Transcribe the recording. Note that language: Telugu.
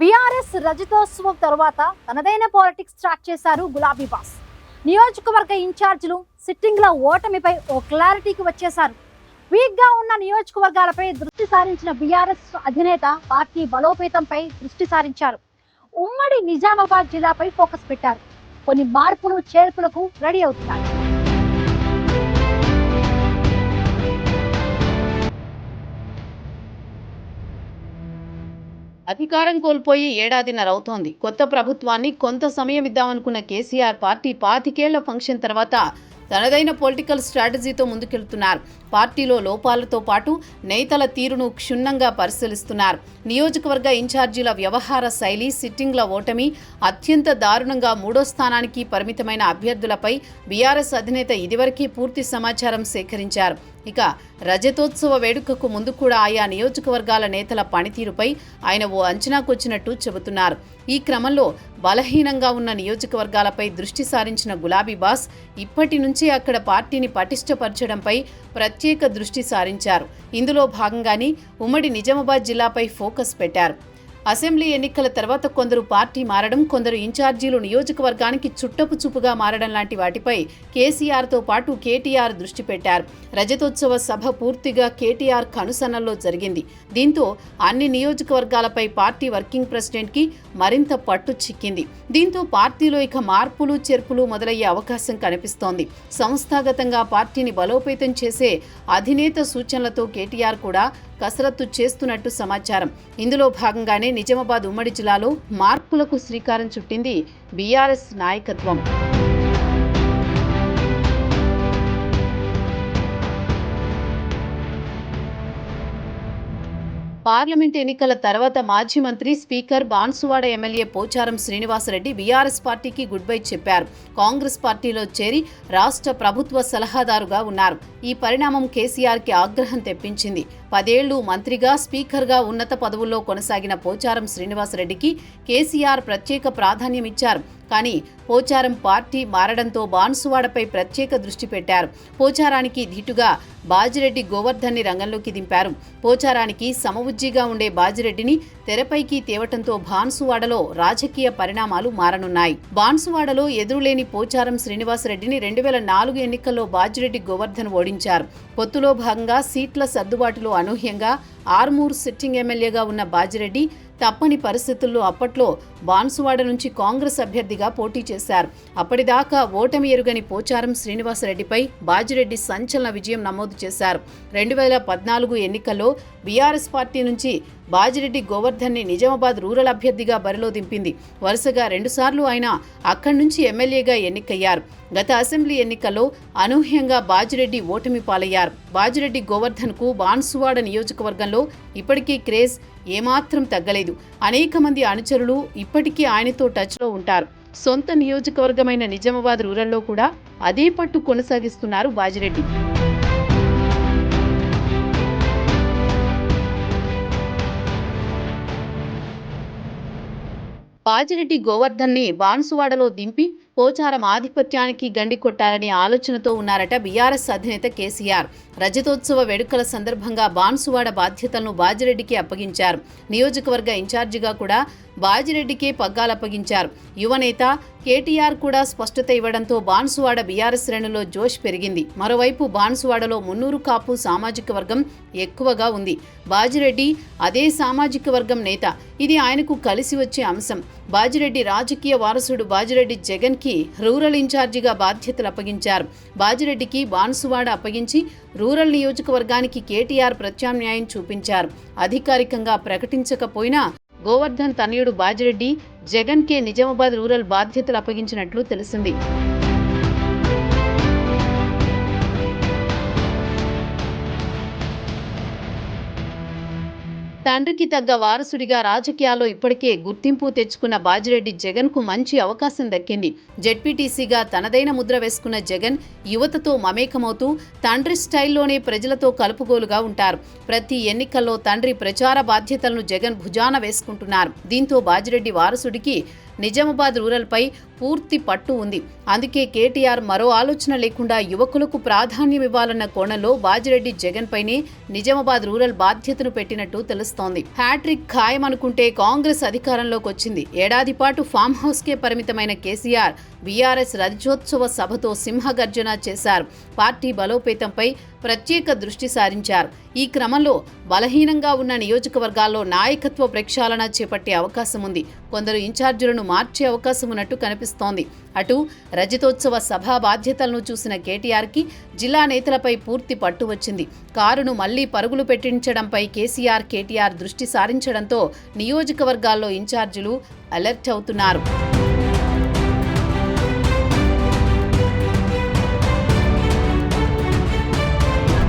బీఆర్ఎస్ రజతోత్సవం తర్వాత తనదైన పాలిటిక్స్ స్టార్ట్ చేశారు గులాబీ బాస్. నియోజకవర్గ ఇన్ఛార్జీలు సిట్టింగ్ల ఓటమిపై ఓ క్లారిటీకి వచ్చేశారు. వీక్గా ఉన్న నియోజకవర్గాలపై దృష్టి సారించిన బీఆర్ఎస్ అధినేత పార్టీ బలోపేతంపై దృష్టి సారించారు. ఉమ్మడి నిజామాబాద్ జిల్లాపై ఫోకస్ పెట్టారు. కొన్ని మార్పులు చేర్పులకు రెడీ అవుతున్నారు. అధికారం కోల్పోయి ఏడాదిన్నర అవుతోంది. కొత్త ప్రభుత్వాన్ని కొంత సమయం ఇద్దామనుకున్న కేసీఆర్ పార్టీ పాతికేళ్ళ ఫంక్షన్ తర్వాత తనదైన పొలిటికల్ స్ట్రాటజీతో ముందుకెళ్తున్నారు. పార్టీలో లోపాలతో పాటు నేతల తీరును క్షుణ్ణంగా పరిశీలిస్తున్నారు. నియోజకవర్గ ఇన్ఛార్జీల వ్యవహార శైలి సిట్టింగ్ల ఓటమి అత్యంత దారుణంగా మూడో స్థానానికి పరిమితమైన అభ్యర్థులపై బీఆర్ఎస్ అధినేత ఇదివరకే పూర్తి సమాచారం సేకరించారు. ఇక రజతోత్సవ వేడుకకు ముందు కూడా ఆయా నియోజకవర్గాల నేతల పనితీరుపై ఆయన ఓ అంచనాకొచ్చినట్టు చెబుతున్నారు. ఈ క్రమంలో బలహీనంగా ఉన్న నియోజకవర్గాలపై దృష్టి సారించిన గులాబీ బాస్ ఇప్పటి నుంచి అక్కడ పార్టీని పటిష్టపరచడంపై ప్రత్యేక దృష్టి సారించారు. ఇందులో భాగంగానే ఉమ్మడి నిజామాబాద్ జిల్లాపై ఫోకస్ పెట్టారు. అసెంబ్లీ ఎన్నికల తర్వాత కొందరు పార్టీ మారడం కొందరు ఇన్ఛార్జీలు నియోజకవర్గానికి చుట్టపు చూపుగా మారడం లాంటి వాటిపై కేసీఆర్తో పాటు కేటీఆర్ దృష్టి పెట్టారు. రజతోత్సవ సభ పూర్తిగా కేటీఆర్ కనుసన్నల్లో జరిగింది. దీంతో అన్ని నియోజకవర్గాలపై పార్టీ వర్కింగ్ ప్రెసిడెంట్కి మరింత పట్టు చిక్కింది. దీంతో పార్టీలో ఇక మార్పులు చేర్పులు మొదలయ్యే అవకాశం కనిపిస్తోంది. సంస్థాగతంగా పార్టీని బలోపేతం చేసే అధినేత సూచనలతో కేటీఆర్ కూడా కసరత్తు చేస్తున్నట్టు సమాచారం. ఇందులో భాగంగానే నిజామాబాద్ ఉమ్మడి జిల్లాలో మార్పులకు శ్రీకారం చుట్టింది బీఆర్ఎస్ నాయకత్వం. పార్లమెంట్ ఎన్నికల తర్వాత మాజీ మంత్రి speaker Banswada MLA Pocharam Srinivasa Reddy BRS పార్టీకి గుడ్ బై చెప్పారు. కాంగ్రెస్ పార్టీలో చేరి రాష్ట్ర ప్రభుత్వ సలహాదారుగా ఉన్నారు. ఈ పరిణామం కేసీఆర్కి ఆగ్రహం తెప్పించింది. పదేళ్ళు మంత్రిగా స్పీకర్గా ఉన్నత పదవుల్లో కొనసాగిన పోచారం శ్రీనివాసరెడ్డికి కేసీఆర్ ప్రత్యేక ప్రాధాన్యం ఇచ్చారు. కానీ పోచారం పార్టీ మారడంతో బాన్సువాడపై ప్రత్యేక దృష్టి పెట్టారు. పోచారానికి ధీటుగా బాజిరెడ్డి గోవర్ధన్ని రంగంలోకి దింపారు. పోచారానికి సమవుజ్జిగా ఉండే బాజిరెడ్డిని తెరపైకి తేవటంతో బాన్సువాడలో రాజకీయ పరిణామాలు మారనున్నాయి. బాన్సువాడలో ఎదురులేని పోచారం శ్రీనివాసరెడ్డిని రెండు వేల నాలుగు ఎన్నికల్లో బాజిరెడ్డి గోవర్ధన్ ఓడించారు. పొత్తులో భాగంగా సీట్ల సర్దుబాటులో అనూహ్యంగా ఆర్మూర్ సిట్టింగ్ ఎమ్మెల్యేగా ఉన్న బాజిరెడ్డి తప్పని పరిస్థితుల్లో అప్పట్లో బాన్సువాడ నుంచి కాంగ్రెస్ అభ్యర్థిగా పోటీ చేశారు. అప్పటిదాకా ఓటమి ఎరుగని పోచారం శ్రీనివాసరెడ్డిపై బాజిరెడ్డి సంచలన విజయం నమోదు చేశారు. రెండు వేల పద్నాలుగు ఎన్నికల్లో బీఆర్ఎస్ పార్టీ నుంచి బాజిరెడ్డి గోవర్ధన్ని నిజామాబాద్ రూరల్ అభ్యర్థిగా బరిలో దింపింది. వరుసగా రెండుసార్లు ఆయన అక్కడి నుంచి ఎమ్మెల్యేగా ఎన్నికయ్యారు. గత అసెంబ్లీ ఎన్నికల్లో అనూహ్యంగా బాజిరెడ్డి ఓటమి పాలయ్యారు. బాజిరెడ్డి గోవర్ధన్కు బాన్సువాడ నియోజకవర్గంలో ఇప్పటికీ క్రేజ్ ఏమాత్రం తగ్గలేదు. అనేక మంది అనుచరులు ఇప్పటికీ ఆయనతో టచ్లో ఉంటారు. సొంత నియోజకవర్గమైన నిజామాబాద్ రూరల్లో కూడా అదే పట్టు కొనసాగిస్తున్నారు బాజిరెడ్డి. బాజిరెడ్డి గోవర్ధన్ని బాన్సువాడలో దింపి పోచారం ఆధిపత్యానికి గండి కొట్టాలనే ఆలోచనతో ఉన్నారట బీఆర్ఎస్ అధినేత కేసీఆర్. రజతోత్సవ వేడుకల సందర్భంగా బాన్సువాడ బాధ్యతలను బాజిరెడ్డికి అప్పగించారు. నియోజకవర్గ ఇన్ఛార్జిగా కూడా బాజిరెడ్డికే పగ్గాలప్పగించారు. యువనేత కేటీఆర్ కూడా స్పష్టత ఇవ్వడంతో బాన్సువాడ బీఆర్ఎస్ శ్రేణిలో జోష్ పెరిగింది. మరోవైపు బాన్సువాడలో మున్నూరు కాపు సామాజిక వర్గం ఎక్కువగా ఉంది. బాజిరెడ్డి అదే సామాజిక వర్గం నేత. ఇది ఆయనకు కలిసి వచ్చే అంశం. బాజిరెడ్డి రాజకీయ వారసుడు బాజిరెడ్డి జగన్కి రూరల్ ఇన్ఛార్జిగా బాధ్యతలు అప్పగించారు. బాజిరెడ్డికి బాన్సువాడ అప్పగించి రూరల్ నియోజకవర్గానికి కేటీఆర్ ప్రత్యామ్నాయం చూపించారు. అధికారికంగా ప్రకటించకపోయినా గోవర్ధన్ తనయుడు బాజిరెడ్డి జగన్కే నిజామాబాద్ రూరల్ బాధ్యతలు అప్పగించినట్లు తెలిసింది. తండ్రికి తగ్గ వారసుడిగా రాజకీయాల్లో ఇప్పటికే గుర్తింపు తెచ్చుకున్న బాజిరెడ్డి జగన్కు మంచి అవకాశం దక్కింది. జెడ్పీటీసీగా తనదైన ముద్ర వేసుకున్న జగన్ యువతతో మమేకమవుతూ తండ్రి స్టైల్లోనే ప్రజలతో కలుపుగోలుగా ఉంటారు. ప్రతి ఎన్నికల్లో తండ్రి ప్రచార బాధ్యతలను జగన్ భుజాన వేసుకుంటున్నారు. దీంతో బాజిరెడ్డి వారసుడికి నిజామాబాద్ రూరల్పై పూర్తి పట్టు ఉంది. అందుకే కేటీఆర్ మరో ఆలోచన లేకుండా యువకులకు ప్రాధాన్యం ఇవ్వాలన్న కోణంలో బాజిరెడ్డి జగన్ పైనే నిజామాబాద్ రూరల్ బాధ్యతను పెట్టినట్టు తెలుస్తోంది. కనిపిస్తోంది హ్యాట్రిక్ ఖాయమనుకుంటే కాంగ్రెస్ అధికారంలోకి వచ్చింది. ఏడాది పాటు ఫామ్ హౌస్కే పరిమితమైన కేసీఆర్ బీఆర్ఎస్ రజోత్సవ సభతో సింహగర్జన చేశారు. పార్టీ బలోపేతంపై ప్రత్యేక దృష్టి సారించారు. ఈ క్రమంలో బలహీనంగా ఉన్న నియోజకవర్గాల్లో నాయకత్వ ప్రక్షాళన చేపట్టే అవకాశం ఉంది. కొందరు ఇన్ఛార్జీలను మార్చే అవకాశం ఉన్నట్టు కనిపిస్తోంది. అటు రజతోత్సవ సభా బాధ్యతలను చూసిన కేటీఆర్కి జిల్లా నేతలపై పూర్తి పట్టు వచ్చింది. కారును మళ్ళీ పరుగులు పెట్టించడంపై కేసీఆర్ కేటీఆర్ దృష్టి సారించడంతో నియోజకవర్గాల్లో ఇన్ఛార్జీలు అలర్ట్ అవుతున్నారు.